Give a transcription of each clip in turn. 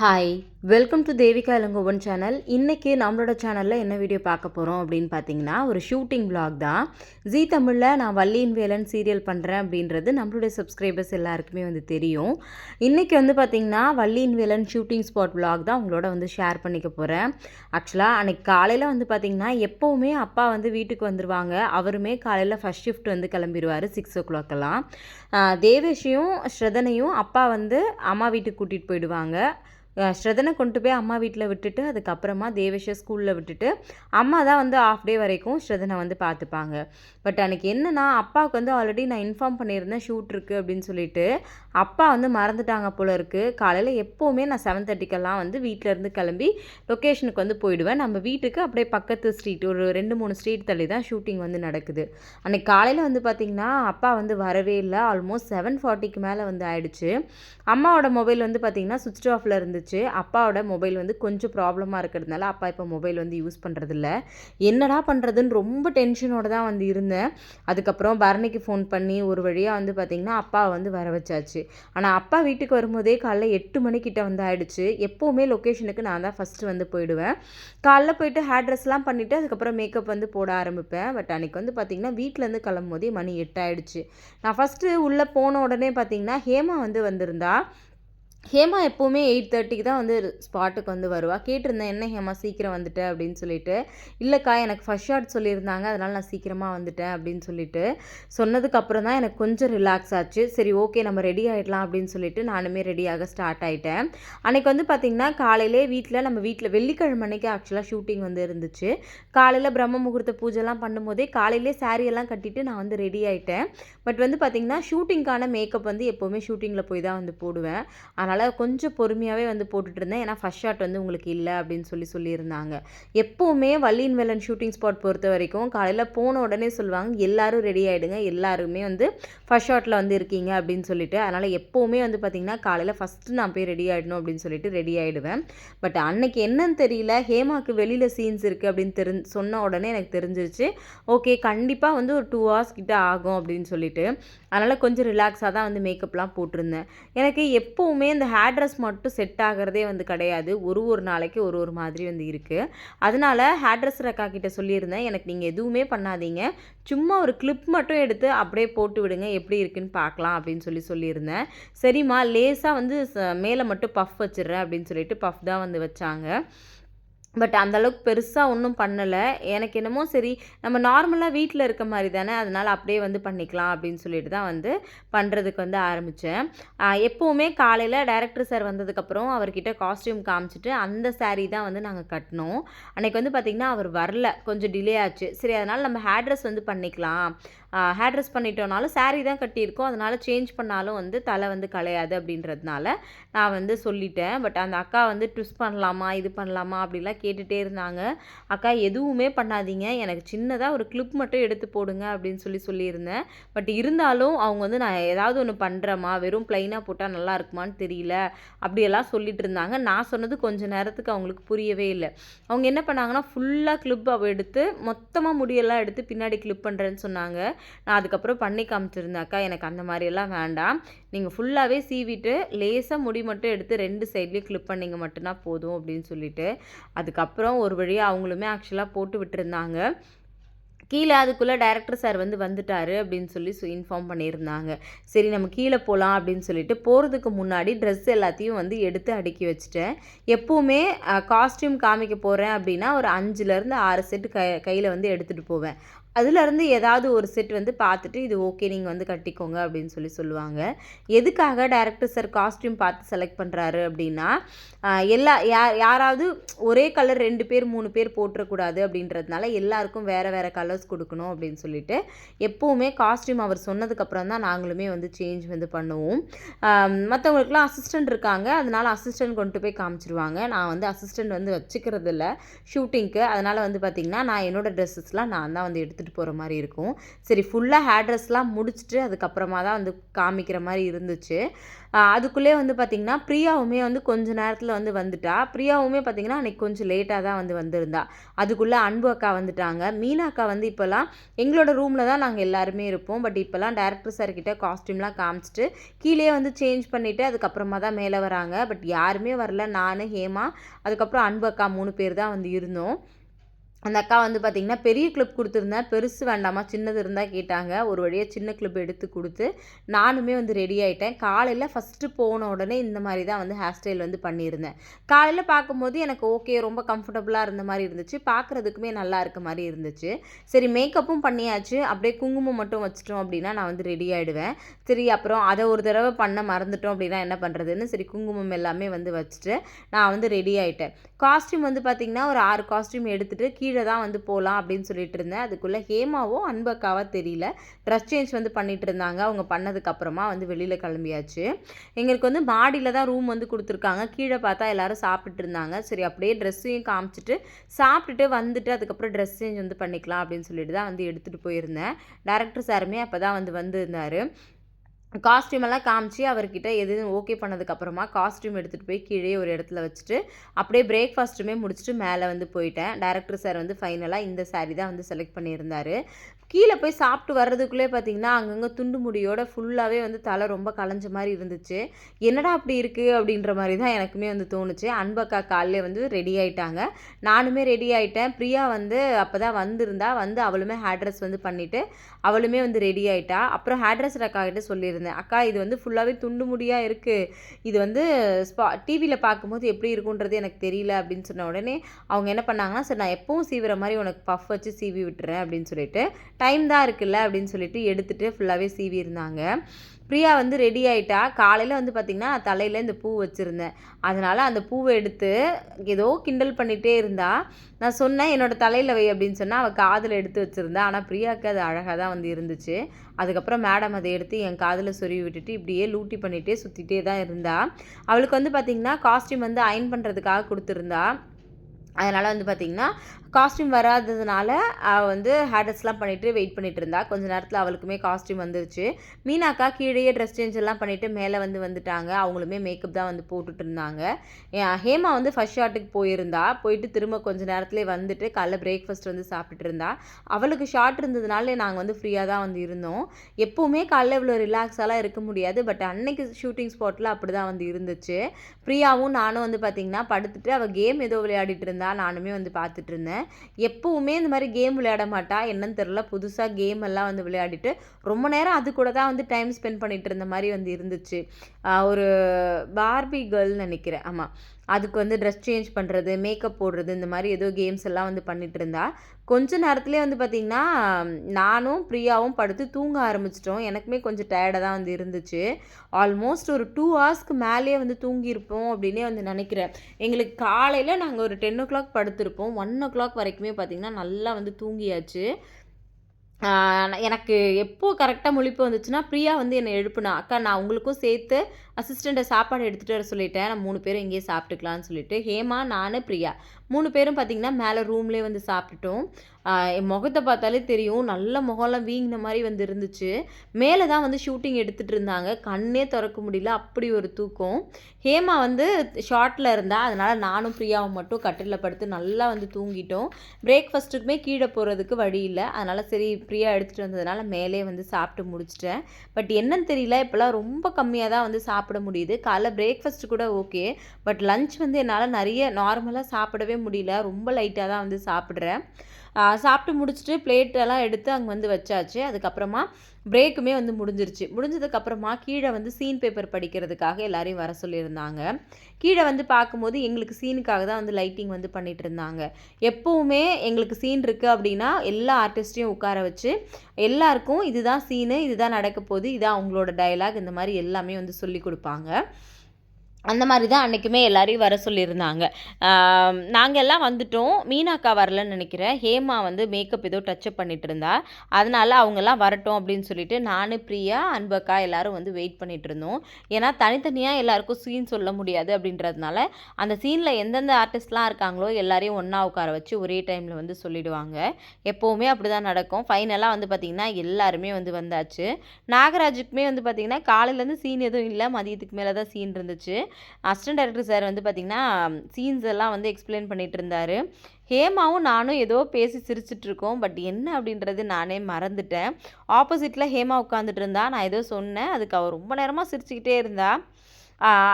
Hi welcome to Devika Ilangovan channel இன்றைக்கி நம்மளோட சேனலில் என்ன வீடியோ பார்க்க போகிறோம் அப்படின்னு பார்த்தீங்கன்னா ஒரு ஷூட்டிங் விளாக் தான். ஜீ தமிழில் நான் வள்ளியின் வேலன் சீரியல் பண்ணுறேன் அப்படின்றது நம்மளுடைய சப்ஸ்கிரைபர்ஸ் எல்லாருக்குமே வந்து தெரியும். இன்றைக்கி வந்து பார்த்திங்கன்னா வள்ளியின் வேலன் ஷூட்டிங் ஸ்பாட் விளாக் தான் உங்களோட வந்து ஷேர் பண்ணிக்க போகிறேன் ஆக்சுவலாக அன்றைக்கி காலையில் வந்து பார்த்திங்கன்னா எப்போவுமே அப்பா வந்து வீட்டுக்கு வந்துடுவாங்க அவருமே காலையில் ஃபஸ்ட் ஷிஃப்ட் வந்து கிளம்பிடுவார் சிக்ஸ் ஓ கிளாக்கெல்லாம் தேவேஷையும் ஸ்ரதனையும் அப்பா வந்து அம்மா வீட்டுக்கு கூட்டிகிட்டு போயிடுவாங்க. ஸ்ரதனை கொண்டு போய் அம்மா வீட்டில் விட்டுட்டு அதுக்கப்புறமா தேவேஷை ஸ்கூலில் விட்டுட்டு அம்மா தான் வந்து ஆஃப் டே வரைக்கும் ஸ்ரதனை வந்து பார்த்துப்பாங்க பட் அன்றைக்கி என்னன்னா அப்பாவுக்கு வந்து ஆல்ரெடி நான் இன்ஃபார்ம் பண்ணியிருந்தேன் ஷூட் இருக்குது அப்படின்னு சொல்லிட்டு அப்பா வந்து மறந்துட்டாங்க போல இருக்குது காலையில் எப்போவுமே நான் செவன் தேர்ட்டிக்கெல்லாம் வந்து வீட்டிலேருந்து கிளம்பி லொக்கேஷனுக்கு வந்து போயிடுவேன். நம்ம வீட்டுக்கு அப்படியே பக்கத்து ஸ்ட்ரீட் ஒரு ரெண்டு மூணு ஸ்ட்ரீட் தள்ளி தான் ஷூட்டிங் வந்து நடக்குது. அன்றைக்கி காலையில் வந்து பார்த்திங்கன்னா அப்பா வந்து வரவே இல்லை. ஆல்மோஸ்ட் செவன் ஃபார்ட்டிக்கு மேலே வந்து ஆயிடுச்சு. அம்மாவோட மொபைல் வந்து பார்த்திங்கன்னா சுவிட்ச் ஆஃபில் இருந்துச்சு. அப்பாவோட மொபைல் வந்து கொஞ்சம் ப்ராப்ளமாக இருக்கிறதுனால அப்பா இப்போ மொபைல் வந்து யூஸ் பண்ணுறதில்ல என்னடா பண்ணுறதுன்னு ரொம்ப டென்ஷனோட தான் வந்து இருந்தேன். அதுக்கப்புறம் பரணிக்கு ஃபோன் பண்ணி ஒரு வழியாக வந்து பார்த்திங்கன்னா அப்பாவை வந்து வர வச்சாச்சு. ஆனால் அப்பா வீட்டுக்கு வரும்போதே காலைல எட்டு மணிக்கிட்ட வந்து ஆயிடுச்சு. எப்போவுமே லொக்கேஷனுக்கு நான் தான் ஃபஸ்ட்டு வந்து போயிடுவேன். காலைல போயிட்டு ஹேர் ட்ரெஸ்லாம் பண்ணிவிட்டு அதுக்கப்புறம் மேக்கப் வந்து போட ஆரம்பிப்பேன். பட் அன்றைக்கி வந்து பார்த்திங்கன்னா வீட்டிலேருந்து கிளம்பும் போதே மணி எட்டாயிடுச்சு நான் ஃபஸ்ட்டு உள்ளே போன உடனே பார்த்திங்கன்னா ஹேமா வந்து வந்திருந்தா. ஹேமா எப்போவுமே எயிட் தேர்ட்டிக்கு தான் வந்து ஸ்பாட்டுக்கு வந்து வருவாள் கேட்டிருந்தேன் என்ன ஹேமா சீக்கிரம் வந்துட்டேன் அப்படின்னு சொல்லிட்டு. இல்லைக்கா எனக்கு ஃபர்ஸ்ட் ஷாட் சொல்லியிருந்தாங்க அதனால் நான் சீக்கிரமாக வந்துட்டேன் அப்படின்னு சொல்லிட்டு. சொன்னதுக்கப்புறம் தான் எனக்கு கொஞ்சம் ரிலாக்ஸ் ஆச்சு. சரி ஓகே நம்ம ரெடி ஆகிடலாம் அப்படின்னு சொல்லிட்டு நானுமே ரெடியாக ஸ்டார்ட் ஆகிட்டேன் அன்றைக்கி வந்து பார்த்திங்கன்னா காலையிலே வீட்டில் நம்ம வீட்டில் வெள்ளிக்கிழமை அன்றைக்கி ஆக்சுவலாக ஷூட்டிங் வந்து இருந்துச்சு. காலையில் பிரம்ம முகூர்த்த பூஜைலாம் பண்ணும்போதே காலையிலே சாரியெல்லாம் கட்டிட்டு நான் வந்து ரெடி ஆகிட்டேன் பட் வந்து பார்த்திங்கன்னா ஷூட்டிங்க்கான மேக்கப் வந்து எப்போவுமே ஷூட்டிங்கில் போய் தான் வந்து போடுவேன். அதனால் கொஞ்சம் பொறுமையாகவே வந்து போட்டுட்டு இருந்தேன் ஏன்னா ஃபஸ்ட் ஷாட் வந்து உங்களுக்கு இல்லை அப்படின்னு சொல்லி சொல்லியிருந்தாங்க. எப்போவுமே வள்ளியின் வேலன் ஷூட்டிங் ஸ்பாட் பொறுத்த வரைக்கும் காலையில் போன உடனே சொல்லுவாங்க எல்லோரும் ரெடி ஆகிடுங்க எல்லாருமே வந்து ஃபஸ்ட் ஷாட்டில் வந்து இருக்கீங்க அப்படின்னு சொல்லிட்டு. அதனால் எப்போவுமே வந்து பார்த்திங்கன்னா காலையில் ஃபஸ்ட்டு நான் போய் ரெடி ஆகிடணும் அப்படின்னு சொல்லிட்டு ரெடி ஆகிடுவேன் பட் அன்னைக்கு என்னன்னு தெரியல. ஹேமாவுக்கு வெளியில் சீன்ஸ் இருக்குது அப்படின்னு தெரிஞ்சு சொன்ன உடனே எனக்கு தெரிஞ்சிருச்சு. ஓகே கண்டிப்பாக வந்து ஒரு டூ ஹவர்ஸ் கிட்ட ஆகும் அப்படின்னு சொல்லிட்டு. அதனால் கொஞ்சம் ரிலாக்ஸாக தான் வந்து மேக்கப்லாம் போட்டிருந்தேன். எனக்கு எப்போவுமே இந்த ஹேர் ட்ரெஸ் மட்டும் செட் ஆகிறதே வந்து கிடையாது. ஒரு ஒரு நாளைக்கு ஒரு ஒரு மாதிரி வந்து இருக்குது அதனால ஹேர் ட்ரெஸ் அக்கா கிட்ட சொல்லியிருந்தேன். எனக்கு நீங்கள் எதுவுமே பண்ணாதீங்க. சும்மா ஒரு கிளிப் மட்டும் எடுத்து அப்படியே போட்டு விடுங்க. எப்படி இருக்குன்னு பார்க்கலாம் அப்படின்னு சொல்லி சொல்லியிருந்தேன். சரிம்மா லேசாக வந்து மேலே மட்டும் பஃப் வச்சிடுறேன் அப்படின்னு சொல்லிட்டு பஃப் தான் வந்து வச்சாங்க. பட் அந்தளவுக்கு பெருசாக ஒன்றும் பண்ணலை. எனக்கு என்னமோ சரி நம்ம நார்மலாக வீட்டில் இருக்க மாதிரி தானே அதனால் அப்படியே வந்து பண்ணிக்கலாம் அப்படின்னு சொல்லிட்டு தான் வந்து பண்ணுறதுக்கு வந்து ஆரம்பித்தேன் எப்போவுமே காலையில் டைரக்டர் சார் வந்ததுக்கப்புறம் அவர்கிட்ட காஸ்ட்யூம் காமிச்சிட்டு அந்த சாரீ தான் வந்து நாங்கள் கட்டினோம். அன்றைக்கி வந்து பார்த்திங்கன்னா அவர் வரல. கொஞ்சம் டிலே ஆச்சு. சரி அதனால் நம்ம ஹேர் ட்ரெஸ் வந்து பண்ணிக்கலாம். ஹேர் ட்ரெஸ் பண்ணிட்டோனாலும் சாரீ தான் கட்டியிருக்கோம். அதனால் சேஞ்ச் பண்ணாலும் வந்து தலை வந்து கலையாது அப்படின்றதுனால நான் வந்து சொல்லிட்டேன். பட் அந்த அக்கா வந்து ட்விஸ்ட் பண்ணலாமா இது பண்ணலாமா அப்படிலாம் கேட்டுகிட்டே இருந்தாங்க. அக்கா எதுவுமே பண்ணாதீங்க. எனக்கு சின்னதாக ஒரு கிளிப் மட்டும் எடுத்து போடுங்க அப்படின்னு சொல்லி சொல்லியிருந்தேன். பட் இருந்தாலும் அவங்க வந்து நான் ஏதாவது ஒன்று பண்ணுறேம்மா வெறும் ப்ளைனாக போட்டால் நல்லா இருக்குமான்னு தெரியல அப்படியெல்லாம் சொல்லிட்டு இருந்தாங்க. நான் சொன்னது கொஞ்ச நேரத்துக்கு அவங்களுக்கு புரியவே இல்லை. அவங்க என்ன பண்ணாங்கன்னா ஃபுல்லாக கிளிப் எடுத்து மொத்தமாக முடியெல்லாம் எடுத்து பின்னாடி கிளிப் பண்ணுறேன்னு சொன்னாங்க. நான் அதுக்கப்புறம் பண்ணி காமிச்சிருந்தேன் அக்கா. எனக்கு அந்த மாதிரியெல்லாம் வேண்டாம். நீங்கள் ஃபுல்லாகவே சீவிட்டு லேசாக முடி மட்டும் எடுத்து ரெண்டு சைட்லேயும் கிளிப் பண்ணிங்க மட்டும்தான் போதும் அப்படின்னு சொல்லிட்டு அதுக்கப்புறம் ஒரு வழியாக அவங்களுமே ஆக்சுவலாக போட்டு விட்டுருந்தாங்க. கீழே அதுக்குள்ளே டைரக்டர் சார் வந்து வந்துட்டாரு அப்படின்னு சொல்லி இன்ஃபார்ம் பண்ணியிருந்தாங்க. சரி நம்ம கீழே போகலாம் அப்படின்னு சொல்லிட்டு போகிறதுக்கு முன்னாடி ட்ரெஸ் எல்லாத்தையும் வந்து எடுத்து அடுக்கி வச்சுட்டேன். எப்போவுமே காஸ்டியூம் காமிக்க போகிறேன் அப்படின்னா ஒரு அஞ்சுலேருந்து ஆறு செட்டு கை கையில் வந்து எடுத்துகிட்டு போவேன். அதுலேருந்து ஏதாவது ஒரு செட் வந்து பார்த்துட்டு இது ஓகே நீங்கள் வந்து கட்டிக்கோங்க அப்படின்னு சொல்லி சொல்லுவாங்க. எதுக்காக டேரக்டர் சார் காஸ்ட்யூம் பார்த்து செலக்ட் பண்ணுறாரு அப்படின்னா எல்லா யார் யாராவது ஒரே கலர் ரெண்டு பேர் மூணு பேர் போட்டுறக்கூடாது அப்படின்றதுனால எல்லாருக்கும் வேறு வேறு கலர்ஸ் கொடுக்கணும் அப்படின்னு சொல்லிட்டு எப்போவுமே காஸ்ட்யூம் அவர் சொன்னதுக்கப்புறம் தான் நாங்களுமே வந்து சேஞ்ச் வந்து பண்ணுவோம். மற்றவங்களுக்குலாம் அசிஸ்டன்ட் இருக்காங்க. அதனால அசிஸ்டன்ட் கொண்டு போய் காமிச்சிருவாங்க. நான் வந்து அசிஸ்டன்ட் வந்து வச்சுக்கிறது இல்லை ஷூட்டிங்க்கு அதனால் வந்து பார்த்திங்கன்னா நான் என்னோடய ட்ரெஸ்ஸஸ்லாம் நான் தான் வந்து எடுத்துகிட்டு எடுத்துகிட்டு போகிற மாதிரி இருக்கும். சரி ஃபுல்லாக ஹேர் ட்ரெஸ்லாம் முடிச்சுட்டு அதுக்கப்புறமா தான் வந்து காமிக்கிற மாதிரி இருந்துச்சு. அதுக்குள்ளே வந்து பார்த்திங்கன்னா பிரியாவுமே வந்து கொஞ்ச நேரத்தில் வந்து வந்துட்டா. பிரியாவுமே பார்த்திங்கன்னா அன்றைக்கி கொஞ்சம் லேட்டாக தான் வந்து வந்திருந்தா. அதுக்குள்ளே அன்பு அக்கா வந்துட்டாங்க. மீனா அக்கா வந்து இப்போல்லாம் எங்களோட ரூமில் தான் நாங்கள் எல்லாருமே இருப்போம். பட் இப்போல்லாம் டேரக்டர் சார்கிட்ட காஸ்ட்யூம்லாம் காமிச்சிட்டு கீழே வந்து சேஞ்ச் பண்ணிவிட்டு அதுக்கப்புறமா தான் மேலே வராங்க. பட் யாருமே வரல. நான் ஹேமா அதுக்கப்புறம் அன்பு அக்கா மூணு பேர் தான் வந்து இருந்தோம். அந்த அக்கா வந்து பார்த்திங்கன்னா பெரிய கிளிப் கொடுத்துருந்தேன் பெருசு வேண்டாமா சின்னது இருந்தால் கேட்டாங்க. ஒரு வழியாக சின்ன கிளிப் எடுத்து கொடுத்து நானுமே வந்து ரெடி ஆகிட்டேன் காலையில் ஃபஸ்ட்டு போன உடனே இந்த மாதிரி தான் வந்து ஹேர் ஸ்டைல் வந்து பண்ணியிருந்தேன். காலையில் பார்க்கும்போது எனக்கு ஓகே ரொம்ப கம்ஃபர்டபுளாக இருந்த மாதிரி இருந்துச்சு. பார்க்குறதுக்குமே நல்லா இருக்க மாதிரி இருந்துச்சு. சரி மேக்கப்பும் பண்ணியாச்சு. அப்படியே குங்குமம் மட்டும் வச்சிட்டோம் அப்படின்னா நான் வந்து ரெடி ஆகிடுவேன் சரி அப்புறம் அதை ஒரு தடவை பண்ண மறந்துட்டோம் அப்படின்னா என்ன பண்ணுறதுன்னு சரி குங்குமம் எல்லாமே வந்து வச்சுட்டு நான் வந்து ரெடி ஆகிட்டேன் காஸ்ட்யூம் வந்து பார்த்திங்கன்னா ஒரு ஆறு காஸ்ட்யூம் எடுத்துகிட்டு கீழே தான் வந்து போகலாம் அப்படின்னு சொல்லிட்டு இருந்தேன். அதுக்குள்ளே ஹேமாவோ அன்பக்காவோ தெரியல. ட்ரெஸ் சேஞ்ச் வந்து பண்ணிகிட்டு இருந்தாங்க. அவங்க பண்ணதுக்கப்புறமா வந்து வெளியில் கிளம்பியாச்சு. எங்களுக்கு வந்து மாடியில் தான் ரூம் வந்து கொடுத்துருக்காங்க. கீழே பார்த்தா எல்லோரும் சாப்பிட்டுட்டு இருந்தாங்க. சரி அப்படியே ட்ரெஸ்ஸையும் காமிச்சிட்டு சாப்பிட்டுட்டு வந்துட்டு அதுக்கப்புறம் ட்ரெஸ் சேஞ்ச் வந்து பண்ணிக்கலாம் அப்படின்னு சொல்லிட்டு தான் வந்து எடுத்துகிட்டு போயிருந்தேன். டேரக்டர் சாருமே அப்போ தான் வந்து வந்திருந்தார். காஸ்ட்யூம் எல்லாம் காமிச்சு அவர்கிட்ட எதுவும் ஓகே பண்ணதுக்கப்புறமா காஸ்ட்யூம் எடுத்துகிட்டு போய் கீழே ஒரு இடத்துல வச்சுட்டு அப்படியே பிரேக்ஃபாஸ்ட்டுமே முடிச்சுட்டு மேலே வந்து போயிட்டேன். டேரக்டர் சார் வந்து ஃபைனலாக இந்த சாரீ தான் வந்து செலக்ட் பண்ணியிருந்தார். கீழே போய் சாப்பிட்டு வர்றதுக்குள்ளே பார்த்தீங்கன்னா அங்கங்கே துண்டு முடியோட ஃபுல்லாகவே வந்து தலை ரொம்ப களைஞ்ச மாதிரி இருந்துச்சு. என்னடா அப்படி இருக்குது அப்படின்ற மாதிரி தான் எனக்குமே வந்து தோணுச்சு. அன்பக்கா காலையில் வந்து ரெடி ஆகிட்டாங்க நானுமே ரெடி ஆகிட்டேன் பிரியா வந்து அப்போ தான் வந்திருந்தா வந்து அவளுமே ஹேர் ட்ரெஸ் வந்து பண்ணிவிட்டு அவளுமே வந்து ரெடி ஆகிட்டா அப்புறம் ஹேர் ட்ரெஸ்ஸர் அக்கா கிட்டே சொல்லியிருந்தேன் அக்கா இது வந்து ஃபுல்லாகவே துண்டு முடியாக இருக்குது இது வந்து ஸ்பா டிவியில் பார்க்கும்போது எப்படி இருக்குன்றது எனக்கு தெரியல அப்படின்னு சொன்ன உடனே அவங்க என்ன பண்ணாங்கன்னா சரி நான் எப்பவும் சீவிற மாதிரி உனக்கு பஃப் வச்சு சீவி விட்டுறேன் அப்படின்னு சொல்லிட்டு டைம் தான் இருக்குல்ல அப்படின்னு சொல்லிட்டு எடுத்துகிட்டு ஃபுல்லாகவே சீவி இருந்தாங்க. பிரியா வந்து ரெடி ஆகிட்டா காலையில் வந்து பார்த்திங்கன்னா தலையில் இந்த பூ வச்சுருந்தேன். அதனால் அந்த பூவை எடுத்து ஏதோ கிண்டல் பண்ணிகிட்டே இருந்தா. நான் சொன்னேன் என்னோடய தலையில் வை அப்படின்னு சொன்னால் அவள் காதில் எடுத்து வச்சுருந்தா. ஆனால் பிரியாவுக்கு அது அழகாக தான் வந்து இருந்துச்சு. அதுக்கப்புறம் மேடம் அதை எடுத்து என் காதில் சொருவி விட்டுட்டு இப்படியே லூட்டி பண்ணிகிட்டே சுற்றிட்டே தான் இருந்தா. அவளுக்கு வந்து பார்த்திங்கன்னா காஸ்டியூம் வந்து அயன் பண்ணுறதுக்காக கொடுத்துருந்தா. அதனால் வந்து பார்த்திங்கன்னா காஸ்ட்யூம் வராததுனால அவள் வந்து ஹேடர்ஸ்லாம் பண்ணிவிட்டு வெயிட் பண்ணிகிட்டு இருந்தா. கொஞ்ச நேரத்தில் அவளுக்குமே காஸ்ட்யூம் வந்துருச்சு. மீனாக்கா கீழேயே ட்ரெஸ் சேஞ்ச் எல்லாம் பண்ணிவிட்டு மேலே வந்து வந்துட்டாங்க. அவங்களுமே மேக்கப் தான் வந்து போட்டுட்டு இருந்தாங்க. ஹேமா வந்து ஃபஸ்ட் ஷாட்டுக்கு போயிருந்தா. போயிட்டு திரும்ப கொஞ்ச நேரத்துலேயே வந்துட்டு காலைல பிரேக்ஃபாஸ்ட் வந்து சாப்பிட்டுட்டு இருந்தா. அவளுக்கு ஷார்ட் இருந்ததுனால நாங்கள் வந்து ஃப்ரீயாக தான் வந்து இருந்தோம். எப்போவுமே காலைல இவ்வளோ ரிலாக்ஸாலாம் இருக்க முடியாது. பட் அன்னைக்கு ஷூட்டிங் ஸ்பாட்டில் அப்படி தான் வந்து இருந்துச்சு. ஃப்ரீயாகவும் நானும் வந்து பார்த்திங்கன்னா படுத்துட்டு அவள் கேம் ஏதோ விளையாடிட்டு இருந்தா. நானுமே வந்து பார்த்துட்டு இருந்தேன் எப்போவுமே இந்த மாதிரி கேம் விளையாட மாட்டா. என்னன்னு தெரில புதுசாக கேம் எல்லாம் வந்து விளையாடிட்டு ரொம்ப நேரம் அது கூட தான் வந்து டைம் ஸ்பெண்ட் பண்ணிகிட்டு இருந்த மாதிரி வந்து இருந்துச்சு. ஒரு பார்பி கேர்ள்னு நினைக்கிறேன். ஆமாம் அதுக்கு வந்து ட்ரெஸ் சேஞ்ச் பண்ணுறது மேக்கப் போடுறது இந்த மாதிரி ஏதோ கேம்ஸ் எல்லாம் வந்து பண்ணிகிட்டு இருந்தா. கொஞ்ச நேரத்துலேயே வந்து பார்த்திங்கன்னா நானும் பிரியாவும் படுத்து தூங்க ஆரம்பிச்சிட்டோம். எனக்குமே கொஞ்சம் டயர்டாக தான் வந்து இருந்துச்சு. ஆல்மோஸ்ட் ஒரு டூ ஹவர்ஸ்க்கு மேலேயே வந்து தூங்கியிருப்போம் அப்படின்னே வந்து நினைக்கிறேன். எங்களுக்கு காலையில் நாங்கள் ஒரு டென் ஓ கிளாக் படுத்திருப்போம். ஒன் ஓ கிளாக் வரைக்குமே பார்த்திங்கன்னா நல்லா வந்து தூங்கியாச்சு. எனக்கு எப்போது கரெக்டாக முழிப்பு வந்துச்சுன்னா பிரியா வந்து என்னை எழுப்புனா அக்கா நான் உங்களுக்கும் சேர்த்து அசிஸ்டண்ட்டை சாப்பாடு எடுத்துகிட்டு வர சொல்லிட்டேன். நான் மூணு பேரும் இங்கேயே சாப்பிட்டுக்கலான்னு சொல்லிட்டு. ஹேமா நான் பிரியா. மூணு பேரும் பார்த்திங்கன்னா மேலே ரூம்லேயே வந்து சாப்பிட்டுட்டோம். என் முகத்தை பார்த்தாலே தெரியும். நல்ல முகம்லாம் வீங்கின மாதிரி வந்து இருந்துச்சு. மேலே தான் வந்து ஷூட்டிங் எடுத்துகிட்டு இருந்தாங்க. கண்ணே திறக்க முடியல. அப்படி ஒரு தூக்கம். ஹேமா வந்து ஷார்ட்டில் இருந்தால் அதனால் நானும் பிரியாவும் மட்டும் கட்டிலில் படுத்து நல்லா வந்து தூங்கிட்டோம். பிரேக்ஃபாஸ்ட்டுக்குமே கீழே போகிறதுக்கு வழி இல்லை. அதனால் சரி பிரியா எடுத்துகிட்டு வந்ததுனால மேலே வந்து சாப்பிட்டு முடிச்சிட்டேன். பட் என்னன்னு தெரியல. இப்போல்லாம் ரொம்ப கம்மியாக தான் வந்து சாப்பிட முடியுது. காலைல பிரேக்ஃபாஸ்ட் கூட ஓகே பட் லஞ்ச் வந்து என்னால் நிறைய நார்மலாக சாப்பிடவே முடியல. ரொம்ப லைட்டாக தான் வந்து சாப்பிட்றேன். சாப்பிட்டு முடிச்சுட்டு பிளேட்டெல்லாம் எடுத்து அங்கே வந்து வச்சாச்சு. அதுக்கப்புறமா பிரேக்குமே வந்து முடிஞ்சிருச்சு. முடிஞ்சதுக்கப்புறமா கீழே வந்து சீன் பேப்பர் படிக்கிறதுக்காக எல்லாரையும் வர சொல்லியிருந்தாங்க. கீழே வந்து பார்க்கும்போது எங்களுக்கு சீனுக்காக தான் வந்து லைட்டிங் வந்து பண்ணிகிட்டு இருந்தாங்க. எப்போவுமே எங்களுக்கு சீன் இருக்குது அப்படின்னா எல்லா ஆர்டிஸ்ட்டையும் உட்கார வச்சு எல்லாருக்கும் இதுதான் சீனு இதுதான் நடக்க போகுது இதான் அவங்களோட டயலாக் இந்த மாதிரி எல்லாமே வந்து சொல்லி கொடுப்பாங்க. அந்த மாதிரி தான் அன்றைக்குமே எல்லாரையும் வர சொல்லியிருந்தாங்க. நாங்கள் எல்லாம் வந்துட்டோம். மீனாக்கா வரலன்னு நினைக்கிறேன். ஹேமா வந்து மேக்கப் ஏதோ டச்சப் பண்ணிட்டு இருந்தா. அதனால அவங்கெல்லாம் வரட்டும் அப்படின்னு சொல்லிட்டு நான் பிரியா அன்பக்கா எல்லாரும் வந்து வெயிட் பண்ணிட்டு இருந்தோம். ஏன்னா தனித்தனியாக எல்லாருக்கும் சீன் சொல்ல முடியாது அப்படின்றதுனால அந்த சீனில் எந்தெந்த ஆர்டிஸ்ட்லாம் இருக்காங்களோ எல்லாரையும் ஒன்றா உட்கார வச்சு ஒரே டைமில் வந்து சொல்லிடுவாங்க. எப்போவுமே அப்படி தான் நடக்கும் ஃபைனலாக வந்து பார்த்திங்கன்னா எல்லாருமே வந்து வந்தாச்சு. நாகராஜுக்குமே வந்து பார்த்திங்கன்னா காலையிலேருந்து சீன் எதுவும் இல்லை. மதியத்துக்கு மேலே தான் சீன் இருந்துச்சு. அசிஸ்டன்ட் டைரக்டர் சார் வந்து பார்த்திங்கன்னா சீன்ஸ் எல்லாம் வந்து எக்ஸ்பிளைன் பண்ணிகிட்டு இருந்தார். ஹேமாவும் நானும் ஏதோ பேசி சிரிச்சிட்ருக்கோம் பட் என்ன அப்படின்றது நானே மறந்துட்டேன். ஆப்போசிட்டில் ஹேமா உட்காந்துட்டு இருந்தா நான் ஏதோ சொன்னேன். அதுக்கு அவள் ரொம்ப நேரமாக சிரிச்சுக்கிட்டே இருந்தா.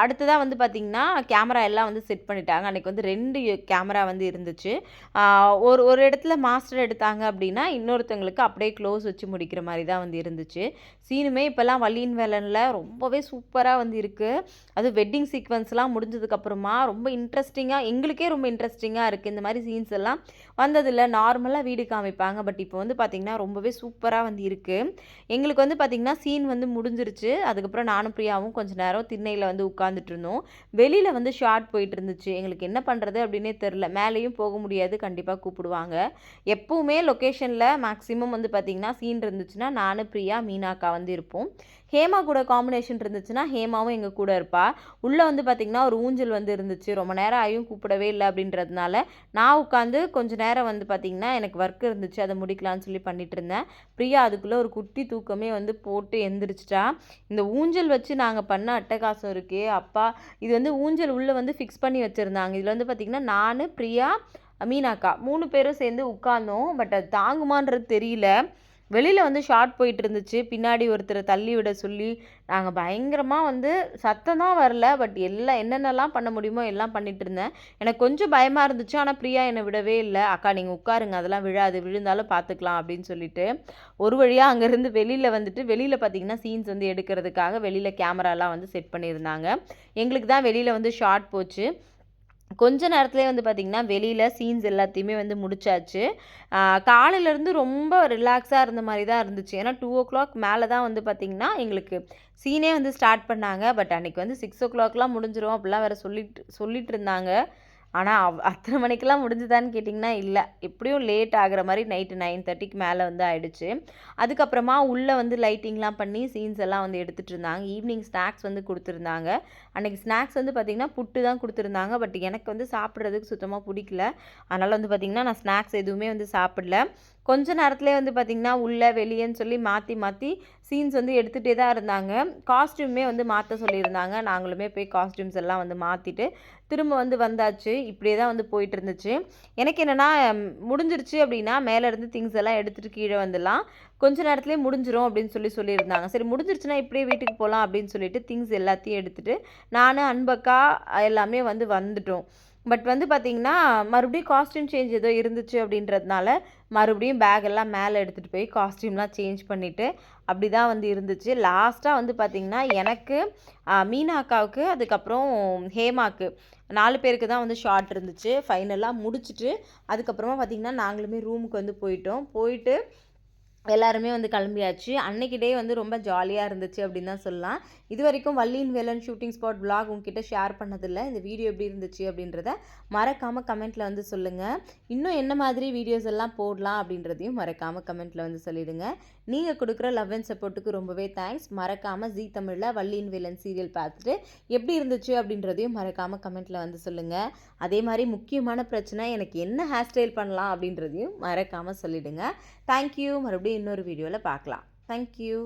அடுத்ததாக வந்து பார்த்திங்கன்னா கேமரா எல்லாம் வந்து செட் பண்ணிட்டாங்க. அன்றைக்கி வந்து ரெண்டு கேமரா வந்து இருந்துச்சு. ஒரு ஒரு இடத்துல மாஸ்டர் எடுத்தாங்க அப்படின்னா இன்னொருத்தவங்களுக்கு அப்படியே க்ளோஸ் வச்சு முடிக்கிற மாதிரி தான் வந்து இருந்துச்சு. சீனுமே இப்போல்லாம் வள்ளியின் வேலனில் ரொம்பவே சூப்பராக வந்து இருக்குது அது வெட்டிங் சீக்வன்ஸ்லாம் முடிஞ்சதுக்கப்புறமா ரொம்ப இன்ட்ரெஸ்டிங்காக எங்களுக்கே ரொம்ப இன்ட்ரெஸ்டிங்காக இருக்குது இந்த மாதிரி சீன்ஸ் எல்லாம் வந்ததில்ல. நார்மலாக வீடு காமிப்பாங்க. பட் இப்போ வந்து பார்த்திங்கன்னா ரொம்பவே சூப்பராக வந்து இருக்குது எங்களுக்கு வந்து பார்த்திங்கன்னா சீன் வந்து முடிஞ்சிருச்சு. அதுக்கப்புறம் நானும் பிரியாவும் கொஞ்சம் நேரம் திண்ணையில் வந்து உட்காந்துட்டு இருந்தோம் வெளியில் வந்து ஷார்ட் போயிட்டு இருந்துச்சு எங்களுக்கு என்ன பண்ணுறது அப்படின்னே தெரில. மேலேயும் போக முடியாது. கண்டிப்பாக கூப்பிடுவாங்க. எப்போவுமே லொக்கேஷனில் மேக்ஸிமம் வந்து பார்த்திங்கன்னா சீன் இருந்துச்சுன்னா நானும் பிரியா மீனாக்கா வந்து இருப்போம். ஹேமா கூட காம்பினேஷன் இருந்துச்சுன்னா ஹேமாவும் எங்கள் கூட இருப்பா. உள்ளே வந்து பார்த்திங்கன்னா ஒரு ஊஞ்சல் வந்து இருந்துச்சு. ரொம்ப நேரம் ஆயும் கூப்பிடவே இல்லை அப்படின்றதுனால நான் உட்காந்து கொஞ்சம் நேரம் வந்து பார்த்திங்கன்னா எனக்கு ஒர்க் இருந்துச்சு. அதை முடிக்கலான்னு சொல்லி பண்ணிட்டு இருந்தேன். பிரியா அதுக்குள்ளே ஒரு குட்டி தூக்கமே வந்து போட்டு எந்திரிச்சிட்டா. இந்த ஊஞ்சல் வச்சு நாங்கள் பண்ண அட்டகாசம் இருக்கே அப்பா. இது வந்து ஊஞ்சல் உள்ளே வந்து ஃபிக்ஸ் பண்ணி வச்சுருந்தாங்க. இதில் வந்து பார்த்திங்கன்னா நான் பிரியா மீனாக்கா மூணு பேரும் சேர்ந்து உட்காந்தோம் பட் அது தாங்குமான்றது தெரியல. வெளியில் வந்து ஷார்ட் போயிட்டு இருந்துச்சு பின்னாடி ஒருத்தரை தள்ளி விட சொல்லி நாங்கள் பயங்கரமாக வந்து சத்தம் தான் வரல. பட் எல்லாம் என்னென்னலாம் பண்ண முடியுமோ எல்லாம் பண்ணிட்டு இருந்தேன். எனக்கு கொஞ்சம் பயமாக இருந்துச்சு. ஆனால் பிரியா என்னை விடவே இல்லை. அக்கா நீங்கள் உட்காருங்க. அதெல்லாம் விழாது. விழுந்தாலும் பார்த்துக்கலாம் அப்படின்னு சொல்லிட்டு ஒரு வழியாக அங்கேருந்து வெளியில் வந்துட்டு வெளியில் பார்த்தீங்கன்னா சீன்ஸ் வந்து எடுக்கிறதுக்காக வெளியில் கேமராலாம் வந்து செட் பண்ணியிருந்தாங்க. எங்களுக்கு தான் வெளியில் வந்து ஷார்ட் போச்சு. கொஞ்ச நேரத்துலேயே வந்து பார்த்திங்கன்னா வெளியில் சீன்ஸ் எல்லாத்தையுமே வந்து முடிச்சாச்சு. காலையிலேருந்து ரொம்ப ரிலாக்ஸாக இருந்த மாதிரி தான் இருந்துச்சு. ஏன்னா டூ ஓ கிளாக் மேலே தான் வந்து பார்த்திங்கன்னா எங்களுக்கு சீனே வந்து ஸ்டார்ட் பண்ணாங்க. பட் அன்றைக்கி வந்து சிக்ஸ் ஓ கிளாக்லாம் முடிஞ்சிரும் அப்படிலாம் வேறு சொல்லிட்டு சொல்லிட்டு இருந்தாங்க. ஆனால் அவ் அத்தனை மணிக்கெல்லாம் முடிஞ்சுதான்னு கேட்டிங்கன்னா இல்லை. எப்படியும் லேட் ஆகிற மாதிரி நைட்டு நைன் தேர்ட்டிக்கு மேலே வந்து ஆயிடுச்சு. அதுக்கப்புறமா உள்ளே வந்து லைட்டிங்லாம் பண்ணி சீன்ஸ் எல்லாம் வந்து எடுத்துகிட்டு இருந்தாங்க. ஈவினிங் ஸ்நாக்ஸ் வந்து கொடுத்துருந்தாங்க. அன்றைக்கி ஸ்நாக்ஸ் வந்து பார்த்திங்கன்னா புட்டு தான் கொடுத்துருந்தாங்க. பட் எனக்கு வந்து சாப்பிட்றதுக்கு சுத்தமாக பிடிக்கல. அதனால் வந்து பார்த்திங்கன்னா நான் ஸ்நாக்ஸ் எதுவுமே வந்து சாப்பிடல. கொஞ்ச நேரத்துலேயே வந்து பார்த்திங்கன்னா உள்ளே வெளியேன்னு சொல்லி மாற்றி மாற்றி சீன்ஸ் வந்து எடுத்துகிட்டே தான் இருந்தாங்க. காஸ்ட்யூமே வந்து மாற்ற சொல்லியிருந்தாங்க. நாங்களுமே போய் காஸ்ட்யூம்ஸ் எல்லாம் வந்து மாற்றிட்டு திரும்ப வந்து வந்தாச்சு. இப்படியே தான் வந்து போயிட்டு இருந்துச்சு. எனக்கு என்னென்னா முடிஞ்சிருச்சு அப்படின்னா மேலேருந்து திங்ஸ் எல்லாம் எடுத்துகிட்டு கீழே வந்துடலாம். கொஞ்ச நேரத்துலேயே முடிஞ்சிரும் அப்படின்னு சொல்லி சொல்லியிருந்தாங்க. சரி முடிஞ்சிருச்சுன்னா இப்படியே வீட்டுக்கு போகலாம் அப்படின்னு சொல்லிட்டு திங்ஸ் எல்லாத்தையும் எடுத்துகிட்டு நான் அன்பக்கா எல்லாமே வந்து வந்துட்டோம். பட் வந்து பார்த்திங்கன்னா மறுபடியும் காஸ்ட்யூம் சேஞ்ச் ஏதோ இருந்துச்சு அப்படின்றதுனால மறுபடியும் பேக் எல்லாம் மேலே எடுத்துகிட்டு போய் காஸ்ட்யூம்லாம் சேஞ்ச் பண்ணிவிட்டு அப்படி தான் வந்து இருந்துச்சு. லாஸ்ட்டாக வந்து பார்த்திங்கன்னா எனக்கு மீனா அக்காவுக்கு அதுக்கப்புறம் ஹேமாக்கு நாலு பேருக்கு தான் வந்து ஷார்ட் இருந்துச்சு. ஃபைனலாக முடிச்சுட்டு அதுக்கப்புறமா பார்த்திங்கன்னா நாங்களுமே ரூமுக்கு வந்து போயிட்டோம். போயிட்டு எல்லாருமே வந்து கிளம்பியாச்சு. அன்னைக்கு டே வந்து ரொம்ப ஜாலியாக இருந்துச்சு அப்படின்னு தான் சொல்லலாம். இது வரைக்கும் வள்ளியின் வேலன் ஷூட்டிங் ஸ்பாட் பிளாக் உங்ககிட்ட ஷேர் பண்ணதில்லை. இந்த வீடியோ எப்படி இருந்துச்சு அப்படின்றத மறக்காமல் கமெண்ட்டில் வந்து சொல்லுங்கள் இன்னும் என்ன மாதிரி வீடியோஸ் எல்லாம் போடலாம் அப்படின்றதையும் மறக்காமல் கமெண்ட்டில் வந்து சொல்லிவிடுங்க நீங்கள் கொடுக்குற லவ் அண்ட் சப்போர்ட்டுக்கு ரொம்பவே தேங்க்ஸ் மறக்காமல் ஜி தமிழில் வள்ளியின் வேலன் சீரியல் பார்த்துட்டு எப்படி இருந்துச்சு அப்படின்றதையும் மறக்காமல் கமெண்ட்டில் வந்து சொல்லுங்கள் அதே மாதிரி முக்கியமான பிரச்சனை எனக்கு என்ன ஹேர் ஸ்டைல் பண்ணலாம் அப்படின்றதையும் மறக்காமல் சொல்லிவிடுங்க தேங்க்யூ மறுபடியும் இன்னொரு வீடியோவில் பார்க்கலாம். தேங்க்யூ